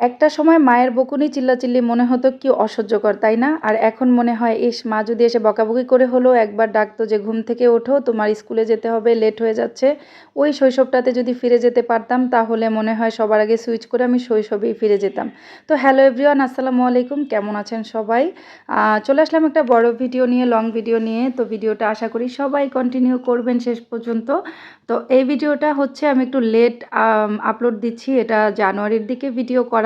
একটা সময় মায়ের বকুনি চিল্লাচিল্লি মনে হতো কি অসহ্যকর, তাই না? আর এখন মনে হয়, ইস, মা যদি এসে বকাবকি করে হলেও একবার ডাকতো যে, ঘুম থেকে ওঠো, তোমার স্কুলে যেতে হবে, লেট হয়ে যাচ্ছে। ওই শৈশবটাতে যদি ফিরে যেতে পারতাম, তাহলে মনে হয় সবার আগে সুইচ করে আমি শৈশবেই ফিরে যেতাম। তো হ্যালো এভরিওয়ান, আসসালামু আলাইকুম, কেমন আছেন সবাই? চলে আসলাম একটা বড় ভিডিও নিয়ে, লং ভিডিও নিয়ে। তো ভিডিওটা আশা করি সবাই কন্টিনিউ করবেন শেষ পর্যন্ত। তো এই ভিডিওটা হচ্ছে, আমি একটু লেট আপলোড দিচ্ছি। এটা জানুয়ারির দিকে ভিডিও করা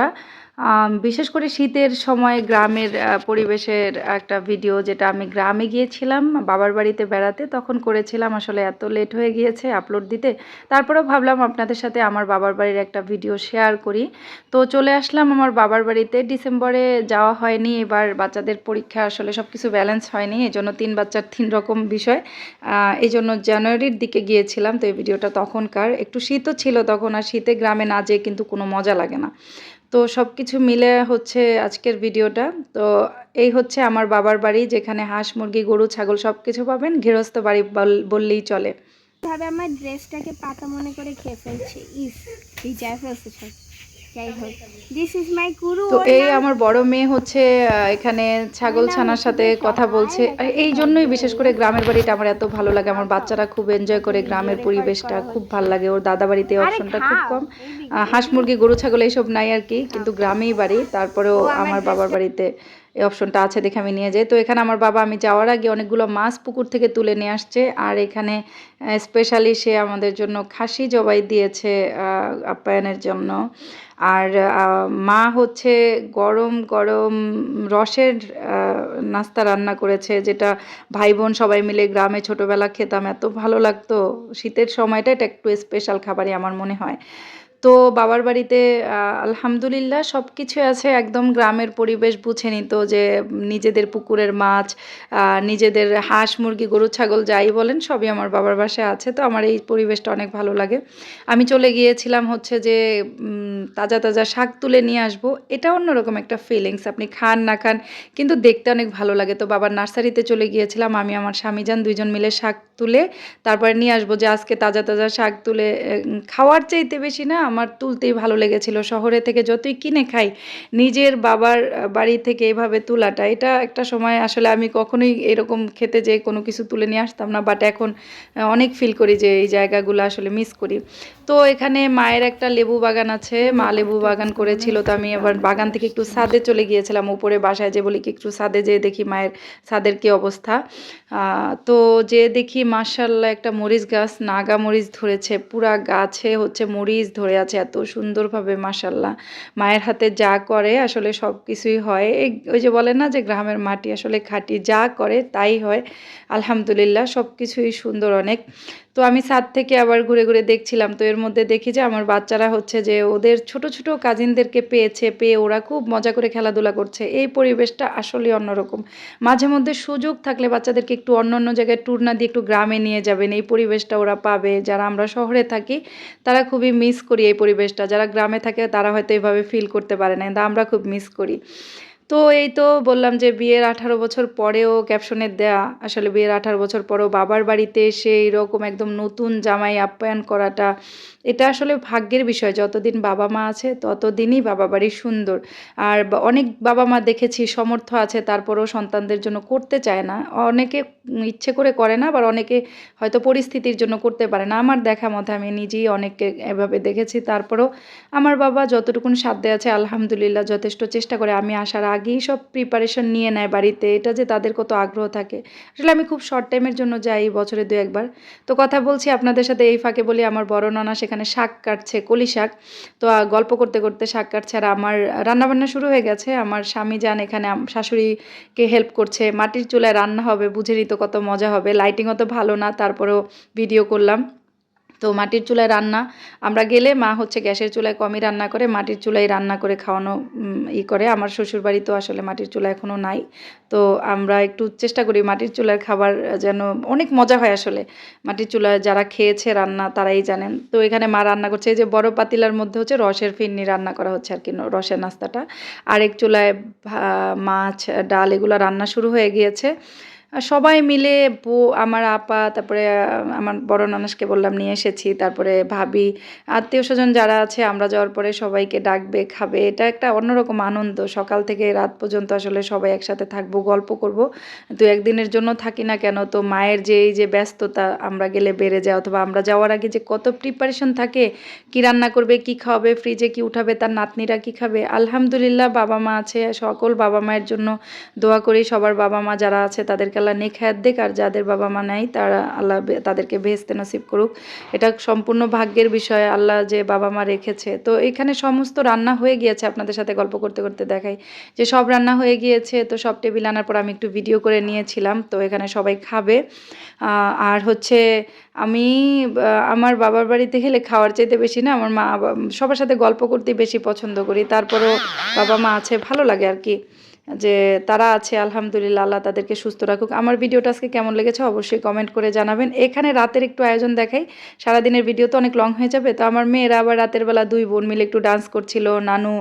আম, বিশেষ করে শীতের সময় গ্রামের পরিবেশের একটা ভিডিও যেটা আমি গ্রামে গিয়েছিলাম বাবার বাড়িতে বেড়াতে তখন করেছিলাম। আসলে এত লেট হয়ে গিয়েছে আপলোড দিতে। তারপরেও ভাবলাম আপনাদের সাথে আমার বাবার বাড়ির একটা ভিডিও শেয়ার করি। তো চলে আসলাম আমার বাবার বাড়িতে। ডিসেম্বরে যাওয়া হয়নি। এবার বাচ্চাদের পরীক্ষা আসলে সব কিছু ব্যালেন্স হয়নি। এই জন্য তিন বাচ্চার তিন রকম বিষয়। এই জন্য জানুয়ারির দিকে গিয়েছিলাম। তো এই ভিডিওটা তখনকার। একটু শীতও ছিল তখন আর শীতে গ্রামে না যেয়ে কিন্তু কোনো মজা লাগে না। তো সব কিছু মিলে হচ্ছে আজকের ভিডিওটা। তো এই হচ্ছে আমার বাবার বাড়ি, যেখানে হাঁস, মুরগি, গরু, ছাগল সব কিছু পাবেন। গৃহস্থ বাড়ি বল- বললেই চলে। ভাবে আমার ড্রেসটাকে পাতা মনে করে খেয়ে ফেলছে। ইস ভিজায় ফেলছে যাই হোক। দিস ইজ মাই গুরু তো এই আমার বড় মেয়ে হচ্ছে এখানে ছাগল ছানার সাথে কথা বলছে। এই জন্যই বিশেষ করে গ্রামের বাড়িটা আমার এত ভালো লাগে। আমার বাচ্চারা খুব এনজয় করে গ্রামের পরিবেশটা খুব ভালো লাগে। ওর দাদা বাড়িতে অপশনটা খুব কম। হাঁস মুরগি গরু ছাগল এইসব নাই আর কি। কিন্তু গ্রামেই বাড়ি। তারপরেও আমার বাবার বাড়িতে এই অপশনটা আছে দেখে আমি নিয়ে যাই। তো এখানে আমার বাবা আমি যাওয়ার আগে অনেকগুলো মাছ পুকুর থেকে তুলে নিয়ে আসছে। আর এখানে স্পেশালি সে আমাদের জন্য খাসি জবাই দিয়েছে আপ্যায়নের জন্য। আর মা হচ্ছে গরম গরম রসের নাস্তা রান্না করেছে, যেটা ভাই বোন সবাই মিলে গ্রামে ছোটবেলা খেতাম। এত ভালো লাগতো। শীতের সময়টা এটা একটু স্পেশাল খাবারই আমার মনে হয়। তো বাবার বাড়িতে আলহামদুলিল্লাহ সব কিছু আছে। একদম গ্রামের পরিবেশ বুঝে নিত যে, নিজেদের পুকুরের মাছ নিজেদের হাঁস, মুরগি, গরু, ছাগল যাই বলেন, সবই আমার বাবার বাসায় আছে। তো আমার এই পরিবেশটা অনেক ভালো লাগে। আমি চলে গিয়েছিলাম হচ্ছে যে তাজা তাজা শাক তুলে নিয়ে আসব। এটা অন্যরকম একটা ফিলিংস আপনি খান না খান, কিন্তু দেখতে অনেক ভালো লাগে। তো বাবার নার্সারিতে চলে গিয়েছিলাম, আমি আমার স্বামী যান দুইজন মিলে শাক তুলে, তারপরে নিয়ে আসব যে, আজকে তাজা তাজা শাক তুলে খাওয়ার চাইতে বেশি না আমার তুলতেই ভালো লেগেছিল। শহরে থেকে যতই কিনে খাই, নিজের বাবার বাড়ি থেকে এভাবে তোলাটা, এটা একটা সময় আসলে আমি কখনোই এরকম খেতে যে কোনো কিছু তুলে নিয়ে আসতাম না বাট এখন অনেক ফিল করি যে এই জায়গাগুলো আসলে মিস করি। তো এখানে মায়ের একটা লেবু বাগান আছে, মা লেবু বাগান করেছিল, তো আমি এবার বাগান থেকে একটু সাদে চলে গিয়েছিলাম, উপরে বাসায় যে বলি কি একটু সাদে যেয়ে দেখি মায়ের সাদের কি অবস্থা। তো যে দেখি মার্শাল্লাহ একটা মরিচ গাছ, নাগা মরিচ ধরেছে, পুরা গাছে হচ্ছে মরিচ ধরে আছে এত সুন্দরভাবে মাসাল্লাহ মায়ের হাতে যা করে আসলে সব কিছুই হয় ওই যে বলে না যে গ্রামের মাটি আসলে খাটি, যা করে তাই হয়। আলহামদুলিল্লাহ সব কিছুই সুন্দর অনেক। তো আমি ছাদ থেকে আবার ঘুরে ঘুরে দেখছিলাম। তো এর মধ্যে দেখি যে আমার বাচ্চারা হচ্ছে যে ওদের ছোট ছোট কাজিনদেরকে পেয়েছে, পেয়ে ওরা খুব মজা করে খেলাধুলা করছে। এই পরিবেশটা আসলে অন্যরকম। মাঝে মধ্যে সুযোগ থাকলে বাচ্চাদেরকে একটু অন্য অন্য জায়গায় ট্যুর না দিয়ে একটু গ্রামে নিয়ে যাবেন। এই পরিবেশটা ওরা পাবে। যারা আমরা শহরে থাকি, তারা খুবই মিস করি এই পরিবেশটা। যারা গ্রামে থাকে, তারা হয়তো এইভাবে ফিল করতে পারে না কিন্তু আমরা খুব মিস করি। তো এই তো বললাম যে বিয়ের আঠারো বছর পরেও ক্যাপশনে দেয়া। আসলে বিয়ের আঠারো বছর পরেও বাবার বাড়িতে এসে এরকম একদম নতুন জামাই আপ্যায়ন করাটা, এটা আসলে ভাগ্যের বিষয়। যতদিন বাবা মা আছে, ততদিনই বাবা বাড়ি সুন্দর। আর অনেক বাবা মা দেখেছি সমর্থ আছে, তারপরেও সন্তানদের জন্য করতে চায় না। অনেকে ইচ্ছে করে করে না, আবার অনেকে হয়তো পরিস্থিতির জন্য করতে পারে না। আমার দেখা মতে আমি নিজেই অনেককে এভাবে দেখেছি। তারপরেও আমার বাবা যতটুকুন সাধ্যে আছে, আলহামদুলিল্লাহ যথেষ্ট চেষ্টা করে। আমি আসার আগেই সব প্রিপারেশন নিয়ে নেয় বাড়িতে। এটা যে তাদের কত আগ্রহ থাকে। আসলে আমি খুব শর্ট টাইমের জন্য যাই বছরে দু একবার। তো কথা বলছি আপনাদের সাথে এই ফাঁকে বলি আমার বড় ননা সেখানে শাক কাটছে, কলি শাক। তো গল্প করতে করতে শাক কাটছে আর আমার রান্নাবান্না শুরু হয়ে গেছে। আমার স্বামী যান এখানে শাশুড়িকে হেল্প করছে। মাটির চুলায় রান্না হবে, বুঝে নিত কত মজা হবে। লাইটিং অত ভালো না, তারপরেও ভিডিও করলাম। তো মাটির চুলায় রান্না। আমরা গেলে মা হচ্ছে গ্যাসের চুলায় কমই রান্না করে, মাটির চুলায় রান্না করে খাওয়ানো ই করে। আমার শ্বশুর বাড়ি তো আসলে মাটির চুলা এখনও নাই। তো আমরা একটু চেষ্টা করি মাটির চুলার খাবার যেন অনেক মজা হয় আসলে। মাটির চুলায় যারা খেয়েছে রান্না তারাই জানেন। তো এখানে মা রান্না করছে, এই যে বড় পাতিলার মধ্যে হচ্ছে রসের ফিরনি রান্না করা হচ্ছে আর কি রসের নাস্তাটা। আরেক চুলায় মাছ, ডাল এগুলো রান্না শুরু হয়ে গিয়েছে। সবাই মিলে বউ, আমার আপা, তারপরে আমার বড় নানাসকে বললাম, নিয়ে এসেছি। তারপরে ভাবি, আত্মীয় স্বজন যারা আছে, আমরা যাওয়ার পরে সবাইকে ডাকবে, খাবে। এটা একটা অন্যরকম আনন্দ। সকাল থেকে রাত পর্যন্ত আসলে সবাই একসাথে থাকব, গল্প করব। তো একদিনের জন্য থাকি না কেন? তো মায়ের যে এই যে ব্যস্ততা, আমরা গেলে বেড়ে যায়, অথবা আমরা যাওয়ার আগে যে কত প্রিপারেশন থাকে, কি রান্না করবে, কি খাওয়াবে ফ্রিজে কি উঠাবে, তার নাতনিরা কি খাবে? আলহামদুলিল্লাহ বাবা মা আছে, সকল বাবা মায়ের জন্য দোয়া করি। সবার বাবা মা যারা আছে, তাদেরকে আল্লাহ নেখায়াত দেখ আর যাদের বাবা মা নাই, তারা আল্লাহ তাদেরকে বেহেস্তে নসিব করুক। এটা সম্পূর্ণ ভাগ্যের বিষয়, আল্লাহ যে বাবা মা রেখেছে। তো এখানে সমস্ত রান্না হয়ে গিয়েছে, আপনাদের সাথে গল্প করতে করতে দেখাই। যে সব রান্না হয়ে গিয়েছে, তো সব টেবিল আনার পর আমি একটু ভিডিও করে নিয়েছিলাম। তো এখানে সবাই খাবে। আর হচ্ছে আমি আমার বাবার বাড়িতে গেলে খাওয়ার চাইতে বেশি না, আমার মা সবার সাথে গল্প করতেই বেশি পছন্দ করি। তারপরেও বাবা মা আছে, ভালো লাগে আর কি। যে তারা আছে, আলহামদুলিল্লাহ, আল্লাহ তাদেরকে সুস্থ রাখুক। আমার ভিডিওটা আজকে কেমন লেগেছে অবশ্যই কমেন্ট করে জানাবেন। এখানে রাতের একটু আয়োজন দেখাই। সারাদিনের ভিডিও তো অনেক লং হয়ে যাবে, তো আমার মেয়েরা আবার রাতের বেলা দুই বোন মিলে একটু ডান্স করছিল, নানু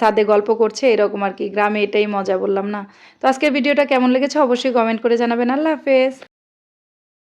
সাদে গল্প করছে, এরকম আর কি। গ্রামে এটাই মজা বললাম না। তো আজকের ভিডিওটা কেমন লেগেছে অবশ্যই কমেন্ট করে জানাবেন। আল্লাহ হাফেজ।